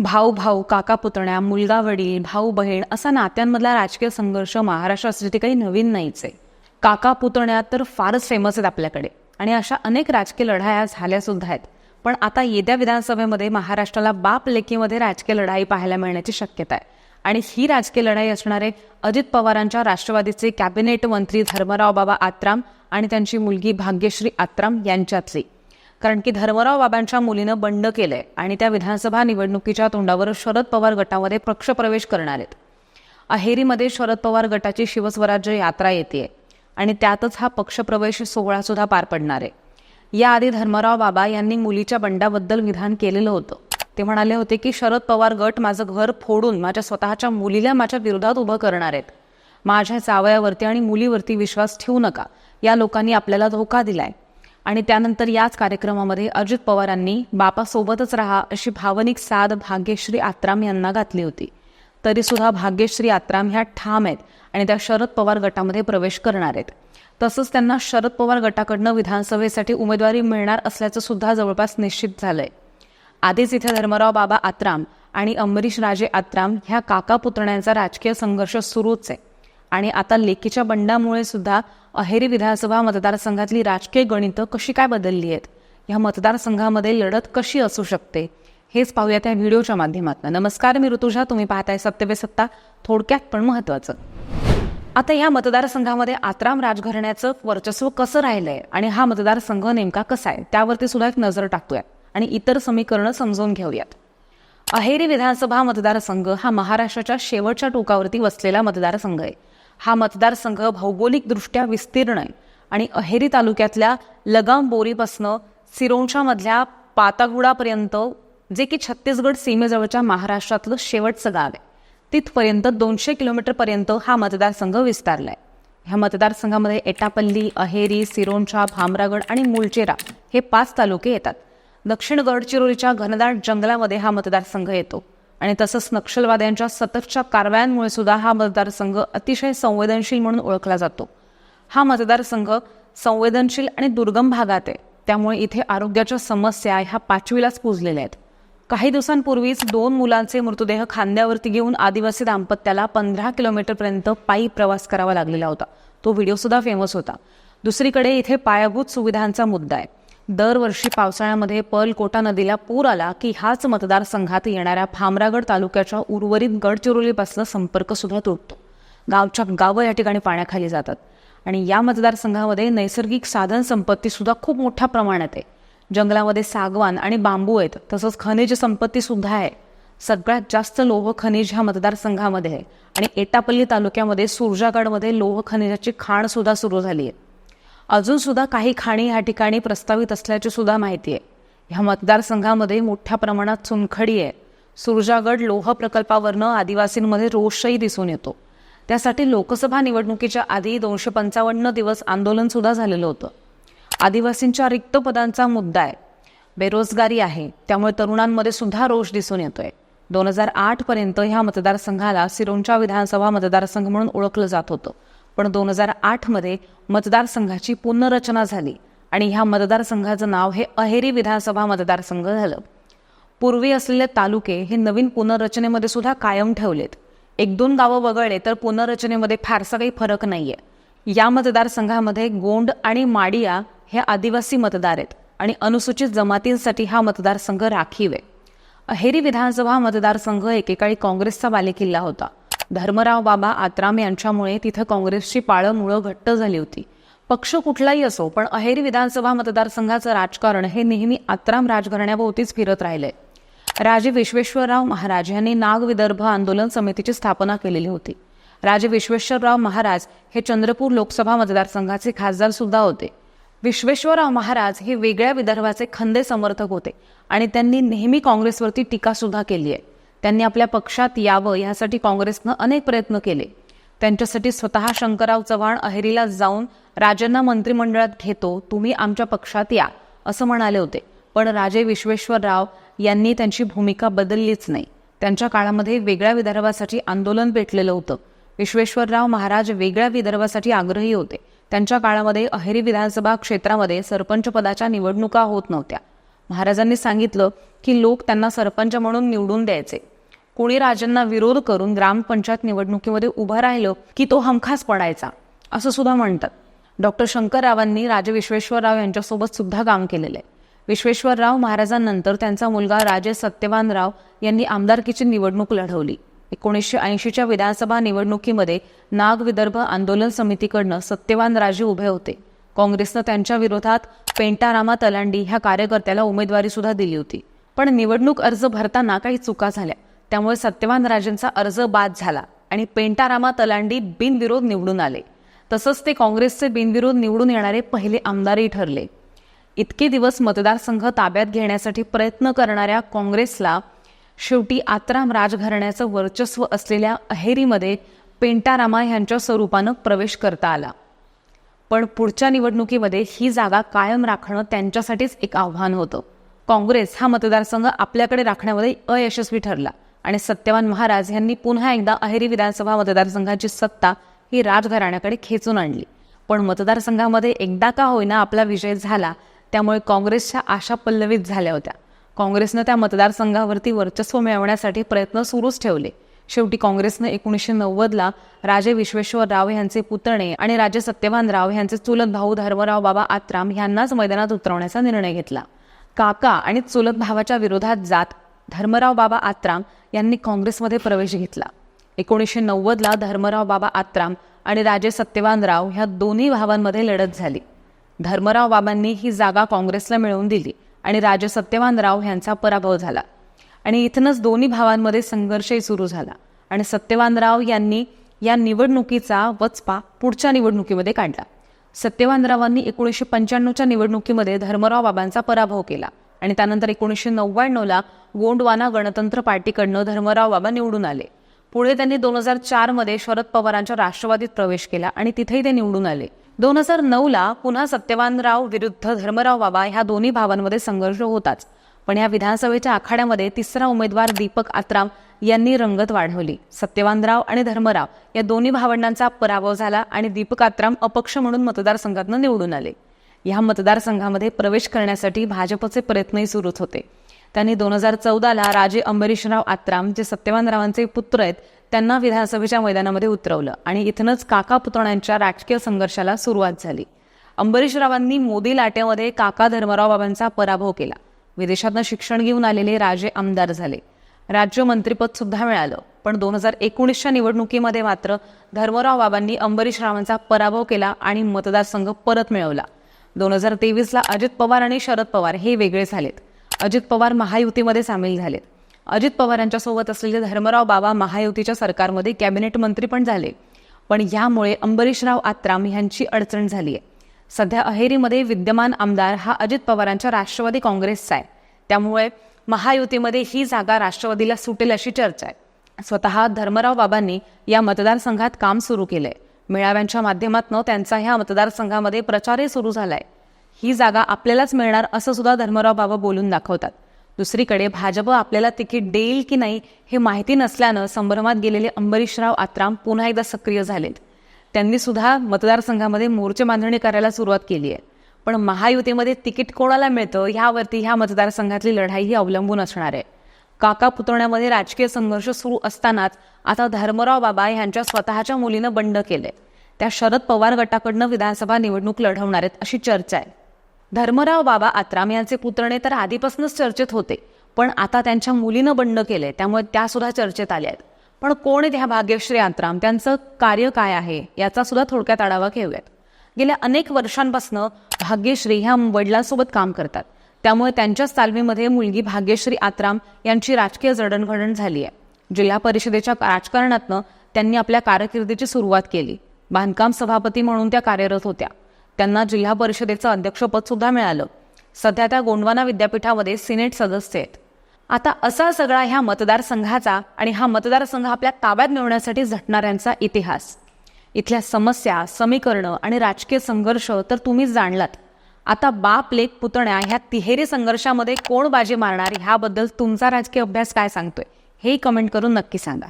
भाऊ भाऊ काका पुतण्या मुलगा वडील भाऊ बहीण असा नात्यांमधला राजकीय संघर्ष महाराष्ट्रासाठी काही नवीन नाहीच. आहे काका पुतण्या तर फारच फेमस आहेत आपल्याकडे आणि अशा अनेक राजकीय लढाया झाल्या सुद्धा आहेत. पण आता येत्या विधानसभेमध्ये महाराष्ट्राला बाप लेकीमध्ये राजकीय लढाई पाहायला मिळण्याची शक्यता आहे. आणि ही राजकीय लढाई असणारे अजित पवारांच्या राष्ट्रवादीचे कॅबिनेट मंत्री धर्मराव बाबा आत्राम आणि त्यांची मुलगी भाग्यश्री आत्राम यांच्यातली. कारण की धर्मराव बाबांच्या मुलीनं बंड केलंय आणि त्या विधानसभा निवडणुकीच्या तोंडावर शरद पवार गटामध्ये पक्षप्रवेश करणार आहेत. अहेरीमध्ये शरद पवार गटाची शिवस्वराज्य यात्रा येते आणि त्यातच हा पक्षप्रवेश सोहळा सुद्धा पार पडणार आहे. याआधी धर्मराव बाबा यांनी मुलीच्या बंडाबद्दल विधान केलेलं होतं. ते म्हणाले होते की शरद पवार गट माझं घर फोडून माझ्या स्वतःच्या मुलीला माझ्या विरोधात उभं करणार आहेत. माझ्या जावयावरती आणि मुलीवरती विश्वास ठेवू नका. या लोकांनी आपल्याला धोका दिलाय. आणि त्यानंतर याच कार्यक्रमामध्ये अजित पवारांनी बापासोबतच राहा अशी भावनिक साद भाग्यश्री आत्राम यांना घातली होती. तरी सुद्धा भाग्यश्री आत्राम ह्या ठाम आहेत आणि त्या शरद पवार गटामध्ये प्रवेश करणार आहेत. तसंच त्यांना शरद पवार गटाकडनं विधानसभेसाठी उमेदवारी मिळणार असल्याचं सुद्धा जवळपास निश्चित झालंय. आधीच इथे धर्मराव बाबा आत्राम आणि अंबरीश राजे आत्राम ह्या काका पुतण्यांचा राजकीय संघर्ष सुरूच आहे. आणि आता लेकीच्या बंडामुळे सुद्धा अहेरी विधानसभा मतदारसंघातली राजकीय गणितं कशी काय बदलली आहेत? ह्या मतदारसंघामध्ये लढत कशी असू शकते? हेच पाहूया त्या व्हिडिओच्या माध्यमातून. नमस्कार मी ऋतुजा. तुम्ही पाहताय सत्यवे सत्ता. थोडक्यात पण महत्वाचं. आता या मतदारसंघामध्ये आत्राम राजघराण्याचं वर्चस्व कसं राहिलंय आणि हा मतदारसंघ नेमका कसा आहे त्यावरती सुद्धा एक नजर टाकूयात आणि इतर समीकरणं समजून घेऊयात. अहेरी विधानसभा मतदारसंघ हा महाराष्ट्राच्या शेवटच्या टोकावरती वसलेला मतदारसंघ आहे. हा मतदारसंघ भौगोलिकदृष्ट्या विस्तीर्ण आहे. आणि अहेरी तालुक्यातल्या लगाम बोरीपासनं सिरोंशामधल्या पातागुडापर्यंत जे की छत्तीसगड सीमेजवळच्या महाराष्ट्रातलं शेवटचं गाव आहे. तिथपर्यंत दोनशे किलोमीटरपर्यंत हा मतदारसंघ विस्तारला आहे ह्या मतदारसंघामध्ये एटापल्ली अहेरी सिरोंचा भामरागड आणि मुलचेरा हे पाच तालुके येतात. दक्षिण गडचिरोलीच्या घनदाट जंगलामध्ये हा मतदारसंघ येतो. आणि तसंच नक्षलवाद्यांच्या सततच्या कारवायांमुळे सुद्धा हा मतदारसंघ अतिशय संवेदनशील म्हणून ओळखला जातो. हा मतदारसंघ संवेदनशील आणि दुर्गम भागात आहे. त्यामुळे इथे आरोग्याच्या समस्या ह्या पाचवीलाच पुजलेल्या आहेत. काही दिवसांपूर्वीच दोन मुलांचे मृतदेह खांद्यावरती घेऊन आदिवासी दाम्पत्याला पंधरा किलोमीटरपर्यंत पायी प्रवास करावा लागलेला होता. तो व्हिडिओसुद्धा फेमस होता. दुसरीकडे इथे पायाभूत सुविधांचा मुद्दा आहे. दरवर्षी पावसाळ्यामध्ये पर्लकोटा नदीला पूर आला की ह्याच मतदारसंघात येणाऱ्या भामरागड तालुक्याच्या उर्वरित गडचिरोलीपासून संपर्क सुद्धा तुटतो. गावच्या गावं या ठिकाणी पाण्याखाली जातात. आणि या मतदारसंघामध्ये नैसर्गिक साधन संपत्ती सुद्धा खूप मोठ्या प्रमाणात आहे. जंगलामध्ये सागवान आणि बांबू आहेत तसंच खनिज संपत्ती सुद्धा आहे. सगळ्यात जास्त लोह खनिज ह्या मतदारसंघामध्ये आहे. आणि एटापल्ली तालुक्यामध्ये सुरजागडमध्ये लोह खनिजाची खाण सुद्धा सुरू झाली आहे. अजून सुद्धा काही खाणी ह्या ठिकाणी प्रस्तावित असल्याची सुद्धा माहिती आहे. ह्या मतदारसंघामध्ये मोठ्या प्रमाणात चुनखडी आहे. सुरजागड लोह प्रकल्पावरनं आदिवासींमध्ये रोषही दिसून येतो. त्यासाठी लोकसभा निवडणुकीच्या आधी दोनशे पंचावन्न दिवस आंदोलन सुद्धा झालेलं होतं. आदिवासींच्या रिक्त पदांचा मुद्दा आहे. बेरोजगारी आहे. त्यामुळे तरुणांमध्ये सुद्धा रोष दिसून येतोय. दोन हजार आठ पर्यंत ह्या मतदारसंघाला सिरोंचा विधानसभा मतदारसंघ म्हणून ओळखलं जात होतं. पण दोन हजार आठमध्ये मतदारसंघाची पुनर्रचना झाली आणि ह्या मतदारसंघाचं नाव हे अहेरी विधानसभा मतदारसंघ झालं. पूर्वी असलेले तालुके हे नवीन पुनर्रचनेमध्ये सुद्धा कायम ठेवलेत. एक दोन गावं वगळले तर पुनर्रचनेमध्ये फारसा काही फरक नाहीये. या मतदारसंघामध्ये गोंड आणि माडिया हे आदिवासी मतदार आहेत आणि अनुसूचित जमातींसाठी हा मतदारसंघ राखीव आहे. अहेरी विधानसभा मतदारसंघ एकेकाळी काँग्रेसचा बालेकिल्ला होता. धर्मराव बाबा आत्राम यांच्यामुळे तिथं काँग्रेसची पाळंमुळं घट्ट झाली होती. पक्ष कुठलाही असो पण अहेरी विधानसभा मतदारसंघाचं राजकारण हे नेहमी आत्राम राजघराण्याभोवतीच फिरत राहिलंय. राजे विश्वेश्वरराव महाराज यांनी नाग विदर्भ आंदोलन समितीची स्थापना केलेली होती. राजे विश्वेश्वरराव महाराज हे चंद्रपूर लोकसभा मतदारसंघाचे खासदार सुद्धा होते. विश्वेश्वरराव महाराज हे वेगळ्या विदर्भाचे खंदे समर्थक होते आणि त्यांनी नेहमी काँग्रेसवरती टीका सुद्धा केली आहे. त्यांनी आपल्या पक्षात यावं यासाठी काँग्रेसनं अनेक प्रयत्न केले. त्यांच्यासाठी स्वतः शंकरराव चव्हाण अहेरीला जाऊन राजांना मंत्रिमंडळात घेतो तुम्ही आमच्या पक्षात या असं म्हणाले होते. पण राजे विश्वेश्वरराव यांनी त्यांची भूमिका बदललीच नाही. त्यांच्या काळामध्ये वेगळ्या विदर्भासाठी आंदोलन पेटलेलं होतं. विश्वेश्वरराव महाराज वेगळ्या विदर्भासाठी आग्रही होते. त्यांच्या काळामध्ये अहेरी विधानसभा क्षेत्रामध्ये सरपंच पदाच्या निवडणुका होत नव्हत्या. महाराजांनी सांगितलं की लोक त्यांना सरपंच म्हणून निवडून द्यायचे. कोणी राजांना विरोध करून ग्रामपंचायत निवडणुकीमध्ये उभं राहिलं की तो हमखास पडायचा असं सुद्धा म्हणतात. डॉक्टर शंकररावांनी राजे विश्वेश्वरराव यांच्यासोबत सुद्धा काम केलेलं आहे. विश्वेश्वरराव महाराजांनंतर त्यांचा मुलगा राजे सत्यवानराव यांनी आमदारकीची निवडणूक लढवली. एकोणीसशे ऐंशीच्या विधानसभा निवडणुकीमध्ये नाग विदर्भ आंदोलन समितीकडनं सत्यवान राजे उभे होते. काँग्रेसनं त्यांच्या विरोधात पेंटारामा तलांडी ह्या कार्यकर्त्याला उमेदवारी सुद्धा दिली होती. पण निवडणूक अर्ज भरताना काही चुका झाल्या. त्यामुळे सत्यवान राजेंचा अर्ज बाद झाला आणि पेंटारामा तलांडी बिनविरोध निवडून आले. तसंच ते काँग्रेसचे बिनविरोध निवडून येणारे पहिले आमदारही ठरले. इतके दिवस मतदारसंघ ताब्यात घेण्यासाठी प्रयत्न करणाऱ्या काँग्रेसला शेवटी आत्राम राजघराण्याचं वर्चस्व असलेल्या अहेरीमध्ये पेंटारामा यांच्या स्वरूपानं प्रवेश करता आला. पण पुढच्या निवडणुकीमध्ये ही जागा कायम राखणं त्यांच्यासाठीच एक आव्हान होतं. काँग्रेस हा मतदारसंघ आपल्याकडे राखण्यामध्ये अयशस्वी ठरला आणि सत्यवान महाराज यांनी पुन्हा एकदा अहेरी विधानसभा मतदारसंघाची सत्ता ही राजघराण्याकडे खेचून आणली. पण मतदारसंघामध्ये एकदा का होईना आपला विजय झाला त्यामुळे काँग्रेसच्या आशा पल्लवित झाल्या होत्या. काँग्रेसनं त्या मतदारसंघावरती वर्चस्व मिळवण्यासाठी प्रयत्न सुरूच ठेवले. शेवटी काँग्रेसनं एकोणीसशे नव्वदला राजे विश्वेश्वरराव यांचे पुतणे आणि राजे सत्यवानराव यांचे चुलत भाऊ धर्मराव बाबा आत्राम यांनाच मैदानात उतरवण्याचा निर्णय घेतला. काका आणि चुलत भावाच्या विरोधात जात धर्मराव बाबा आत्राम यांनी काँग्रेसमध्ये प्रवेश घेतला. एकोणीसशे नव्वदला धर्मराव बाबा आत्राम आणि राजे सत्यवानराव ह्या दोन्ही भावांमध्ये लढत झाली. धर्मराव बाबांनी ही जागा काँग्रेसला मिळवून दिली आणि राजे सत्यवानराव यांचा पराभव झाला. आणि इथनच दोन्ही भावांमध्ये संघर्षही सुरू झाला. आणि सत्यवानराव यांनी या निवडणुकीचा वचपा पुढच्या निवडणुकीमध्ये काढला. सत्यवानरावांनी एकोणीसशे पंच्याण्णवच्या निवडणुकीमध्ये धर्मराव बाबांचा पराभव केला आणि त्यानंतर एकोणीसशे नव्याण्णवला गोंडवाना गणतंत्र पार्टीकडनं धर्मराव बाबा निवडून आले. पुढे त्यांनी दोन हजार चारमध्ये शरद पवारांच्या राष्ट्रवादीत प्रवेश केला आणि तिथेही ते निवडून आले. दोन हजार नऊला पुन्हा सत्यवानराव विरुद्ध धर्मराव बाबा ह्या दोन्ही भावांमध्ये संघर्ष होताच. पण या विधानसभेच्या आखाड्यामध्ये तिसरा उमेदवार दीपक आत्राम यांनी रंगत वाढवली. सत्यवानराव आणि धर्मराव या दोन्ही भावंडांचा पराभव झाला आणि दीपक आत्राम अपक्ष म्हणून मतदारसंघातून निवडून आले. या मतदारसंघामध्ये प्रवेश करण्यासाठी भाजपचे प्रयत्नही सुरूच होते. त्यांनी दोन हजार चौदाला राजे अंबरीशराव आत्राम जे सत्यवानरावांचे पुत्र आहेत त्यांना विधानसभेच्या मैदानामध्ये उतरवलं आणि इथनच काका पुतण्यांच्या राजकीय संघर्षाला सुरुवात झाली. अंबरीशरावांनी मोदी लाटेमध्ये काका धर्मराव बाबांचा पराभव केला. विदेशातनं शिक्षण घेऊन आलेले राजे आमदार झाले. राज्य मंत्रिपद सुद्धा मिळालं. पण दोन हजार एकोणीसच्या निवडणुकीमध्ये मात्र धर्मराव बाबांनी अंबरीशरावांचा पराभव केला आणि मतदारसंघ परत मिळवला. दोन हजार तेवीसला अजित पवार आणि शरद पवार हे वेगळे झालेत. अजित पवार महायुतीमध्ये सामील झालेत. अजित पवार यांच्यासोबत असलेले धर्मराव बाबा महायुतीच्या सरकारमध्ये कॅबिनेट मंत्री पण झाले. पण यामुळे अंबरीशराव आत्राम यांची अडचण झाली आहे सध्या अहेरीमध्ये विद्यमान आमदार हा अजित पवारांच्या राष्ट्रवादी काँग्रेसचा आहे. त्यामुळे महायुतीमध्ये ही जागा राष्ट्रवादीला सुटेल अशी चर्चा आहे. स्वतः धर्मराव बाबांनी या मतदारसंघात काम सुरू केलंय. मेळाव्यांच्या माध्यमातून त्यांचा ह्या मतदारसंघामध्ये प्रचारही सुरू झालाय. ही जागा आपल्यालाच मिळणार असं सुद्धा धर्मराव बाबा बोलून दाखवतात. दुसरीकडे भाजप आपल्याला तिकीट देईल की नाही हे माहिती नसल्यानं संभ्रमात गेलेले अंबरीशराव आत्राम पुन्हा एकदा सक्रिय झालेत. त्यांनी सुद्धा मतदारसंघामध्ये मोर्चे बांधणी करायला सुरुवात केली आहे. पण महायुतीमध्ये तिकीट कोणाला मिळतं ह्यावरती ह्या मतदारसंघातली लढाई ही अवलंबून असणार आहे. काका पुतण्यामध्ये राजकीय संघर्ष सुरू असतानाच आता धर्मराव बाबा यांच्या स्वतःच्या मुलीनं बंड केलंय. त्या शरद पवार गटाकडनं विधानसभा निवडणूक लढवणार आहेत अशी चर्चा आहे. धर्मराव बाबा आत्राम यांचे पुतणे तर आधीपासूनच चर्चेत होते पण आता त्यांच्या मुलीनं बंड केलंय त्यामुळे त्या सुद्धा चर्चेत आल्या आहेत. पण कोण आहेत ह्या भाग्यश्री आत्राम? त्यांचं कार्य काय आहे? याचा सुद्धा थोडक्यात आढावा घेऊयात. गेल्या अनेक वर्षांपासून भाग्यश्री ह्या वडिलांसोबत काम करतात. त्यामुळे त्यांच्याच तालमीमध्ये मुलगी भाग्यश्री आत्राम यांची राजकीय जडणघडण झाली आहे. जिल्हा परिषदेच्या राजकारणातनं त्यांनी आपल्या कारकिर्दीची सुरुवात केली. बांधकाम सभापती म्हणून त्या कार्यरत होत्या. त्यांना जिल्हा परिषदेचं अध्यक्षपद सुद्धा मिळालं. सध्या त्या गोंडवाना विद्यापीठामध्ये सिनेट सदस्य आहेत. आता असा सगळा ह्या मतदारसंघाचा आणि हा मतदारसंघ आपल्या ताब्यात मिळवण्यासाठी झटणाऱ्यांचा इतिहास. इथल्या समस्या समीकरणं आणि राजकीय संघर्ष तर तुम्हीच जाणलात. आता बाप लेख पुतण्या ह्या तिहेरी संघर्षामध्ये कोण बाजी मारणार ह्याबद्दल तुमचा राजकीय अभ्यास काय सांगतोय? हेही कमेंट करून नक्की सांगा.